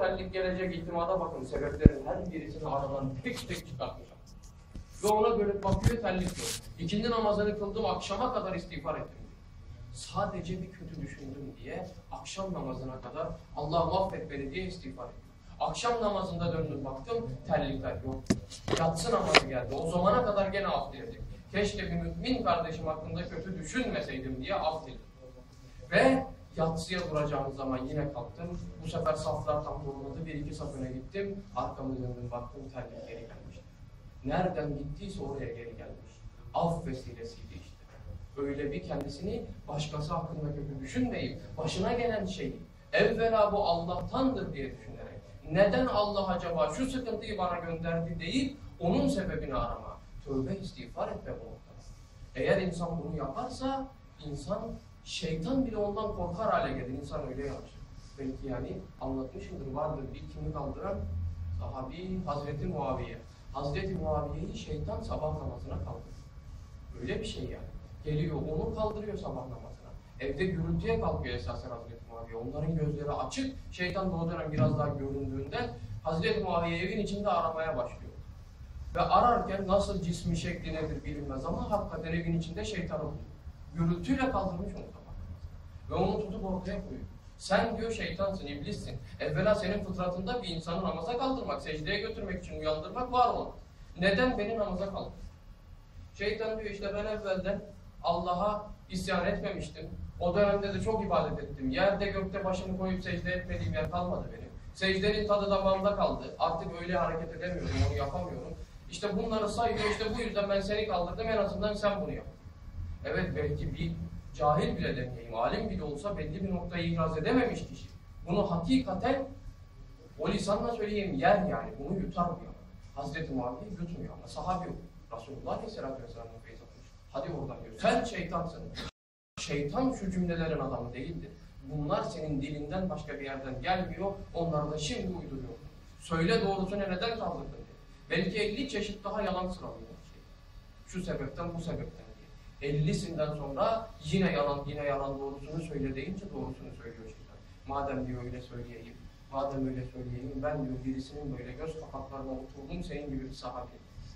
terlik gelecek ihtimada bakın sebeplerin her birisini aradan tek tek çıkartmışım. Ve ona dönüp bakıyor terlik yok. İkindi namazını kıldım akşama kadar istiğfar ettim. Sadece bir kötü düşündüm diye akşam namazına kadar Allah'ım affet beni diye istiğfar ettim. Akşam namazında döndüm baktım terlikler yok. Yatsı namazı geldi. O zamana kadar gene af diledim. Keşke bir mümin kardeşim hakkında kötü düşünmeseydim diye af diledim. Ve yatsıya duracağımız zaman yine kalktım. Bu sefer saflar tam durmadı. Bir iki saf öne gittim. Arkamı döndüm baktım terlik geri gelmişti. Nereden gittiyse oraya geri gelmiş. Af vesilesiydi işte. Öyle bir kendisini başkası hakkında kötü düşünmeyip başına gelen şeyi evvela bu Allah'tandır diye düşünerek neden Allah acaba şu sıkıntıyı bana gönderdi deyip onun sebebini arama. Tövbe istiğfar etme bu noktada. Eğer insan bunu yaparsa insan şeytan bile ondan korkar hale gelir. İnsan öyle yapar. Belki yani anlatmışımdır vardır bir kimi kaldıran sahabi Hazreti Muaviye. Hazreti Muaviye'yi şeytan sabah namazına kaldırır. Öyle bir şey yani. Geliyor onu kaldırıyor sabah namazına. Evde gürültüye kalkıyor esasen Hazreti Muaviye. Onların gözleri açık. Şeytan da o dönem biraz daha göründüğünde Hazreti Muaviye evin içinde aramaya başlıyor. Ve ararken nasıl cismi şekli nedir bilinmez ama hakikaten evin içinde şeytanı buluyor. Gürültüyle kaldırmış onu. Ve onu tutup ortaya koyuyor. Sen diyor şeytansın, iblissin. Evvela senin fıtratında bir insanı namaza kaldırmak, secdeye götürmek için uyandırmak var olan. Neden beni namaza kaldır? Şeytan diyor işte ben evvelden Allah'a isyan etmemiştim. O dönemde de çok ibadet ettim. Yerde gökte başımı koyup secde etmediğim yer kalmadı benim. Secdenin tadı damağımda kaldı. Artık öyle hareket edemiyorum, onu yapamıyorum. İşte bunları sayıyor, işte bu yüzden ben seni kaldırdım, en azından sen bunu yap. Evet belki bir cahil bile demeyeyim, alim bile olsa belli bir noktayı ihraz edememiş kişi. Bunu hakikaten o lisanla söyleyeyim yer yani, bunu yutar bu ya. Hazreti Muaviye yutmuyor ama sahabe yok. Resulullah Aleyhisselatü Vesselam'ın feyz almış. Hadi oradan diyor. Sen şeytansın. Şeytan şu cümlelerin adamı değildir. Bunlar senin dilinden başka bir yerden gelmiyor. Onlar da şimdi uyduruyor. Söyle doğrusunu neden kaldırdın diye. Belki 50 çeşit daha yalan sıralıyor. Şu sebepten bu sebepten. 50'sinden sonra yine yalan yine yalan doğrusunu söyle deyince doğrusunu söylüyor şeytan. Madem diyor öyle söyleyeyim. Madem öyle söyleyeyim ben diyor birisinin böyle göz kapaklarına oturdum senin gibi bir sahabe.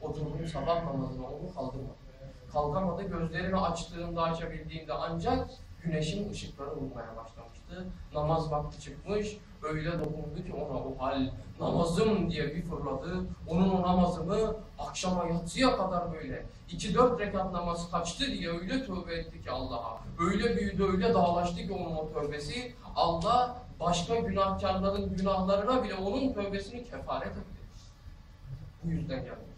Oturdum sabah namazına onu kaldırmadı. Kalkamadı gözlerini açtığında açabildiğinde ancak güneşin ışıkları vurmaya başlamıştı. Namaz vakti çıkmış, öyle dokundu ki ona o hal namazım diye bir fırladı. Onun o namazını akşama yatsıya kadar böyle iki dört rekat namaz kaçtı diye öyle tövbe etti ki Allah'a. Öyle büyüdü, öyle dağlaştı ki onun o tövbesi. Allah başka günahkarların günahlarına bile onun tövbesini kefaret etti. Bu yüzden geldi.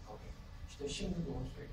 İşte şimdi doğru söyledi.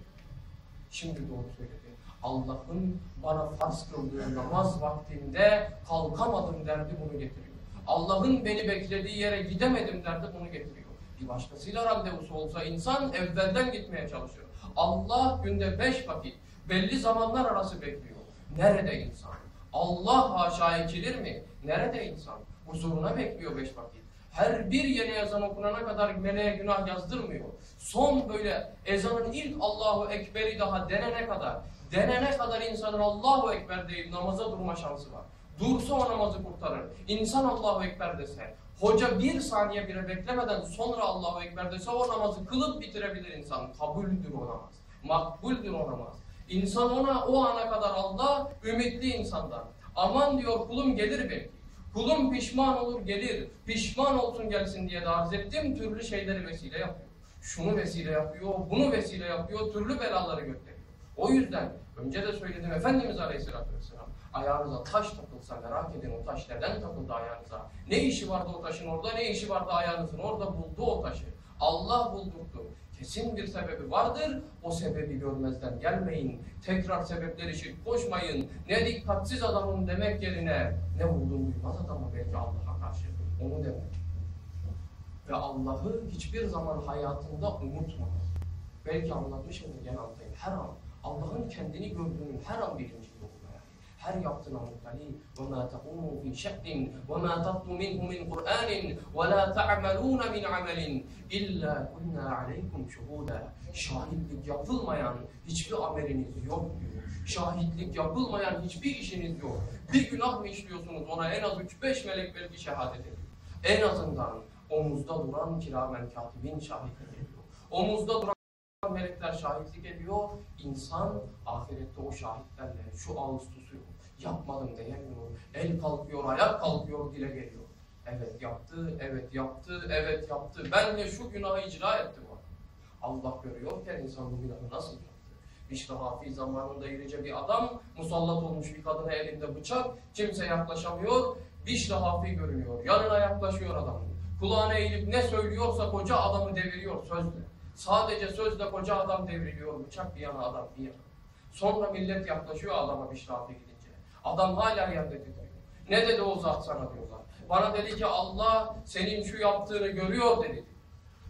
Şimdi doğru söyledi. Allah'ın bana farz kıldığı namaz vaktinde kalkamadım derdi bunu getiriyor. Allah'ın beni beklediği yere gidemedim derdi bunu getiriyor. Bir başkasıyla randevusu olsa insan evvelden gitmeye çalışıyor. Allah günde beş vakit belli zamanlar arası bekliyor. Nerede insan? Allah haşa ekilir mi? Nerede insan? Huzuruna bekliyor beş vakit. Her bir yeni ezan okunana kadar meleğe günah yazdırmıyor. Son böyle ezanın ilk Allahu Ekber'i daha denene kadar, denene kadar insanın Allahu Ekber deyip namaza durma şansı var. Dursa o namazı kurtarır. İnsan Allahu Ekber dese, hoca bir saniye bile beklemeden sonra Allahu Ekber dese o namazı kılıp bitirebilir insan. Kabuldür o namaz. Makbuldür o namaz. İnsan ona o ana kadar Allah ümitli insandan. Aman diyor kulum gelir belki. Kulum pişman olur gelir. Pişman olsun gelsin diye de arz ettim. Türlü şeyleri vesile yapıyor. Şunu vesile yapıyor, bunu vesile yapıyor. Türlü belaları gönderiyor. O yüzden önce de söyledim Efendimiz Aleyhisselatü Vesselam. Ayağınıza taş takılsa merak edin o taş neden takıldı ayağınıza? Ne işi vardı o taşın orada, ne işi vardı ayağınızın orada buldu o taşı. Allah buldurdu. Kesin bir sebebi vardır. O sebebi görmezden gelmeyin. Tekrar sebepleri şirk koşmayın. Ne dikkatsiz adamın demek yerine ne bulduğunu duymaz adamı belki Allah'a karşı. Onu demek. Ve Allah'ı hiçbir zaman hayatında unutma. Belki anlatmışımdır gene anlatayım. Her an Allah'ın kendini gördüğünün her an bilincinde olmaya. Her yaptığına muhtali. وَمَا تَقُومُوا فِي شَأْنٍ وَمَا تَطْلُ مِنْهُ مِنْ قُرْآنٍ وَلَا تَعْمَلُونَ مِنْ عَمَلٍ إِلَّا كُنَّا عَلَيْكُمْ شُهُودًا Şahitlik yapılmayan hiçbir ameliniz yok diyor. Şahitlik yapılmayan hiçbir işiniz yok. Bir günah mı işliyorsunuz ona en az 3-5 melek belki şehadet ediyor. En azından omuzda duran kiramen katibin şahitlik ediyor. Omuzda duran melekler şahitlik ediyor. İnsan ahirette o şahitlerle şu ağız tutuyor. Yapmadım diyemiyor. El kalkıyor, ayak kalkıyor, dile geliyor. Evet yaptı, evet yaptı, evet yaptı. Ben de şu günahı icra ettim. Allah görüyorken insan bu günahı nasıl yaptı? İşte Hafi zamanında irice bir adam, musallat olmuş bir kadına elinde bıçak, kimse yaklaşamıyor, Bişri Hafi görünüyor, yanına yaklaşıyor adam. Kulağına eğilip ne söylüyorsa koca adamı deviriyor sözle. Sadece sözle koca adam devriliyor, bıçak bir yana adam bir yana. Sonra millet yaklaşıyor adama Bişri Hafi gidince. Adam hala yerde titriyor. Ne dedi o zat sana diyorlar. Bana dedi ki Allah senin şu yaptığını görüyor dedi.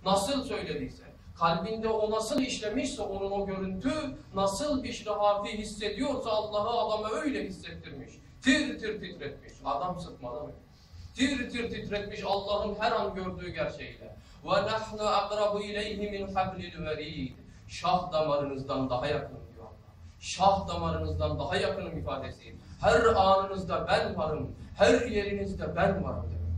Nasıl söylediyse, kalbinde o nasıl işlemişse onun o görüntü, nasıl hafi hissediyorsa Allah'ı adama öyle hissettirmiş. Tir tir titretmiş. Adam sıkmadan öyle. Tir tir titretmiş Allah'ın her an gördüğü gerçeğiyle. Ve nahnu akrabu ileyhi min hablil verid. Şah damarınızdan daha yakın diyor Allah. Şah damarınızdan daha yakınım ifadesi. Her anınızda ben varım. Her yerinizde ben varım demek.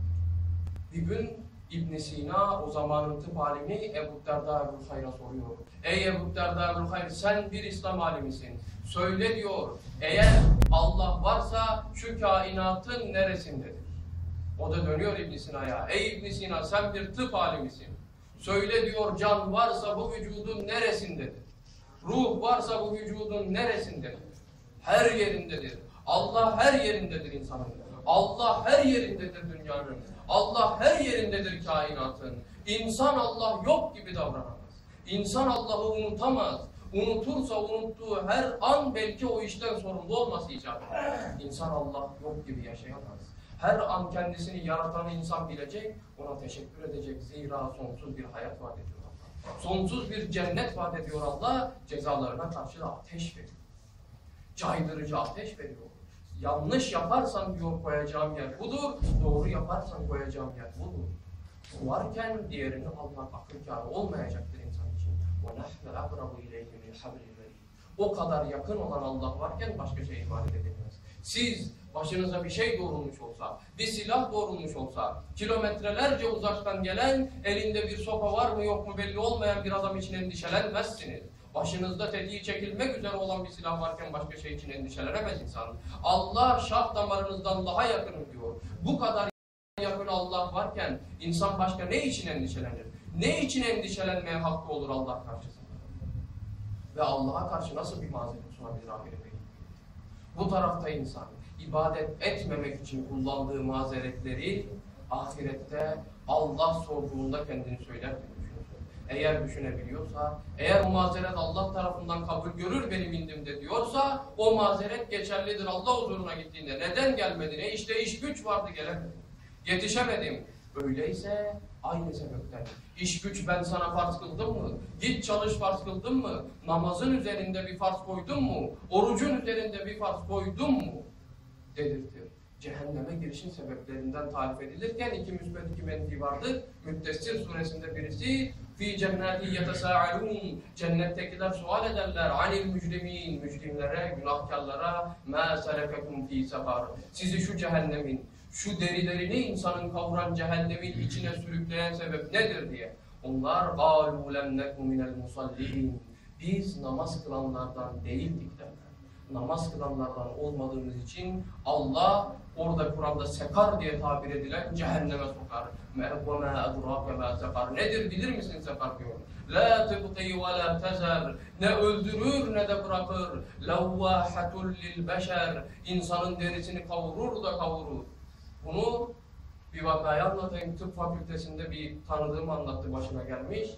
Bir gün İbn Sina o zamanın tıp alimi Ebu Derda Ebu Hayr'a soruyor. Ey Ebu Derda Ebu Hayr sen bir İslam alimisin. Söyle diyor eğer Allah varsa şu kainatın neresindedir? O da dönüyor İbn Sina'ya. Ey İbn Sina sen bir tıp alimisin. Söyle diyor can varsa bu vücudun neresindedir? Ruh varsa bu vücudun neresindedir? Her yerindedir. Allah her yerindedir insanın. Allah her yerindedir dünyanın. Allah her yerindedir kainatın. İnsan Allah yok gibi davranamaz. İnsan Allah'ı unutamaz. Unutursa unuttuğu her an belki o işten sorumlu olması icap eder. İnsan Allah yok gibi yaşayamaz Her an kendisini yaratan insan bilecek, ona teşekkür edecek. Zira sonsuz bir hayat vaat ediyor Allah. Sonsuz bir cennet vaat ediyor Allah. Cezalarına karşı da ateş veriyor. Caydırıcı ateş veriyor. Yanlış yaparsan diyor koyacağım yer budur. Doğru yaparsan koyacağım yer budur. Varken diğerini almak akıl kârı olmayacaktır insan için. وَنَحْنَ أَقْرَبُ اِلَيْهِ مِنْ حَبْلِ O kadar yakın olan Allah varken başka şey ibadet edilmez. Siz başınıza bir şey doğrulmuş olsa, bir silah doğrulmuş olsa, kilometrelerce uzaktan gelen, elinde bir sopa var mı yok mu belli olmayan bir adam için endişelenmezsiniz. Başınızda tetiği çekilmek üzere olan bir silah varken başka şey için endişelenemez insan. Allah şah damarınızdan daha yakın diyor. Bu kadar yakın Allah varken insan başka ne için endişelenir? Ne için endişelenmeye hakkı olur Allah karşısında? Ve Allah'a karşı nasıl bir mazeret sunabilir ahirete? Bu tarafta insan ibadet etmemek için kullandığı mazeretleri ahirette Allah sorduğunda kendini söyler eğer düşünebiliyorsa, eğer o mazeret Allah tarafından kabul görür benim indimde diyorsa, o mazeret geçerlidir Allah huzuruna gittiğinde. Neden gelmedi? Ne işte iş güç vardı gelemedim. Yetişemedim. Öyleyse aynı sebepten. İş güç ben sana farz kıldım mı? Git çalış farz kıldım mı? Namazın üzerinde bir farz koydun mu? Orucun üzerinde bir farz koydun mu? Dedirtir. Cehenneme girişin sebeplerinden tarif edilirken iki müsbet iki menfi vardır. Müddessir suresinde birisi fi cenneti yetesâ'alûn cennettekiler sual ederler anil mücrimin mücrimlere, günahkarlara mâ selekekum fî sefar sizi şu cehennemin şu derilerini insanın kavuran cehennemin içine sürükleyen sebep nedir diye onlar قَالُوا لَمْ نَكُ مِنَ الْمُصَلِّينَ biz namaz kılanlardan değildik derler. Namaz kılanlardan olmadığımız için Allah orada Kur'an'da sekar diye tabir edilen cehenneme sokar. وَمَا اَدْرَاكَ مَا sekar. Nedir bilir misin sekar diyor. لَا تُبْقِي وَلَا تَزَرْ Ne öldürür ne de bırakır. لَوَّاحَةٌ لِلْبَشَرِ İnsanın derisini kavurur da kavurur. Bunu bir vakayı anlatayım. Tıp fakültesinde bir tanıdığım anlattı başına gelmiş.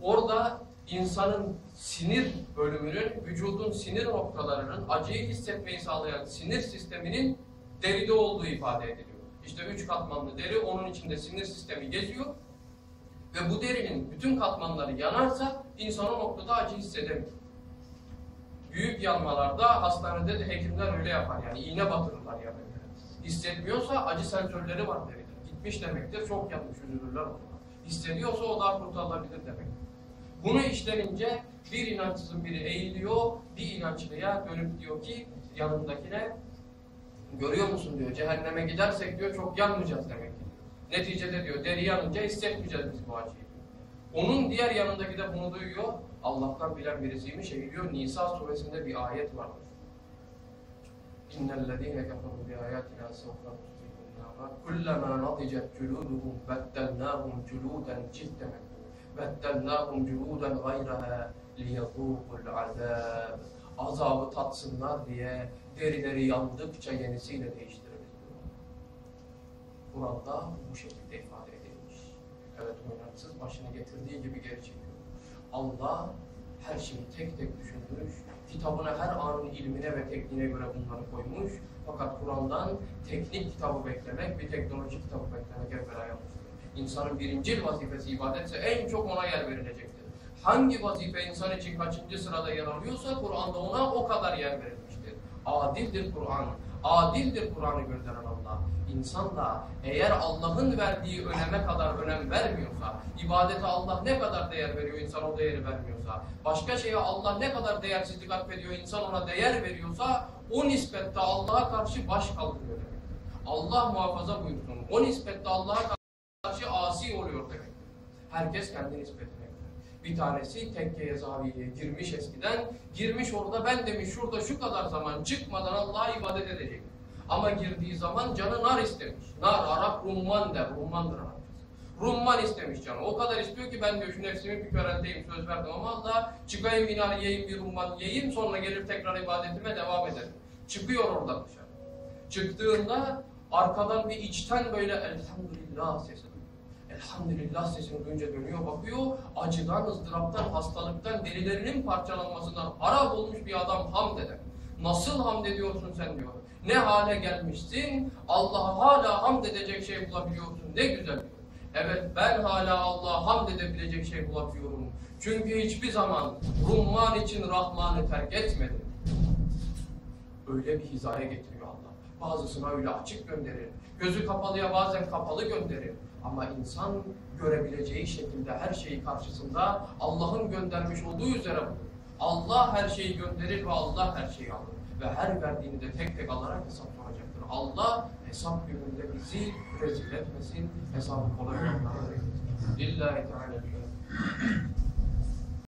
Orada insanın sinir bölümünün, vücudun sinir noktalarının acıyı hissetmeyi sağlayan sinir sisteminin deride olduğu ifade ediliyor. İşte üç katmanlı deri, onun içinde sinir sistemi geziyor. Ve bu derinin bütün katmanları yanarsa insan o noktada acı hissedemiyor. Büyük yanmalarda hastanede de hekimler öyle yapar yani iğne batırırlar yani. Hissetmiyorsa acı sensörleri var deride. Gitmiş demektir, çok yanmış üzülürler o zaman. Hissediyorsa o daha kurtarılabilir demek. Bunu işlenince bir inançsızın biri eğiliyor, bir inançlıya dönüp diyor ki yanındakine Görüyor musun diyor. Cehenneme gidersek diyor çok yanmayacağız demek ki. Neticede diyor deri yanınca hissetmeyeceğiz biz bu acıyı. Onun diğer yanındaki de bunu duyuyor. Allah'tan bilen birisiymiş. Eğiliyor. Nisa suresinde bir ayet vardır. İnnellezîne keferû bi âyâtinâ sevfâ كلما نضجت جلودهم بدلناهم جلودا جدا بدلناهم جلودا غيرها ليذوقوا العذاب azabı tatsınlar diye derileri yandıkça yenisiyle değiştiririz diyor. Kur'an'da bu şekilde ifade edilmiş. Evet oynarsız başını getirdiği gibi geri çekiyor. Allah her şeyi tek tek düşünmüş, kitabına her anın ilmine ve tekniğine göre bunları koymuş. Fakat Kur'an'dan teknik kitabı beklemek, bir teknoloji kitabı beklemek evvela yanlıştır. İnsanın birincil vazifesi ibadetse en çok ona yer verilecektir. Hangi vazife insan için kaçıncı sırada yer alıyorsa Kur'an'da ona o kadar yer verilmiştir. Adildir Kur'an, adildir Kur'an'ı gönderen Allah. İnsan da eğer Allah'ın verdiği öneme kadar önem vermiyorsa, ibadete Allah ne kadar değer veriyor, insan o değeri vermiyorsa, başka şeye Allah ne kadar değersizlik atfediyor, insan ona değer veriyorsa, o nispette Allah'a karşı baş kaldırıyor demektir. Allah muhafaza buyursun. O nispette Allah'a karşı asi oluyor demektir. Herkes kendi nispetine bir tanesi tekkeye zaviyeye girmiş eskiden. Girmiş orada ben demiş şurada şu kadar zaman çıkmadan Allah'a ibadet edecek. Ama girdiği zaman canı nar istemiş. Nar, Arap rumman der. Rummandır Arapçası. Rumman istemiş canı. O kadar istiyor ki ben diyor şu nefsimi bir körelteyim söz verdim ama Allah çıkayım inar yiyeyim bir rumman yiyeyim sonra gelir tekrar ibadetime devam ederim. Çıkıyor oradan dışarı. Çıktığında arkadan bir içten böyle elhamdülillah sesi. Elhamdülillah sesini duyunca dönüyor bakıyor. Acıdan, ızdıraptan, hastalıktan, derilerinin parçalanmasından harap olmuş bir adam hamd eder. Nasıl hamd ediyorsun sen diyor. Ne hale gelmişsin, Allah'a hala hamd edecek şey bulabiliyorsun. Ne güzel diyor. Evet ben hala Allah'a hamd edebilecek şey bulabiliyorum. Çünkü hiçbir zaman Rumman için Rahman'ı terk etmedim. Öyle bir hizaya Allah. Bazısına öyle açık gönderir. Gözü kapalıya bazen kapalı gönderir. Ama insan görebileceği şekilde her şeyi karşısında Allah'ın göndermiş olduğu üzere bulur. Allah her şeyi gönderir ve Allah her şeyi alır. Ve her verdiğini de tek tek alarak hesap soracaktır. Allah hesap gününde bizi rezil etmesin, hesabı kolay olanlara. Lillahi Teala.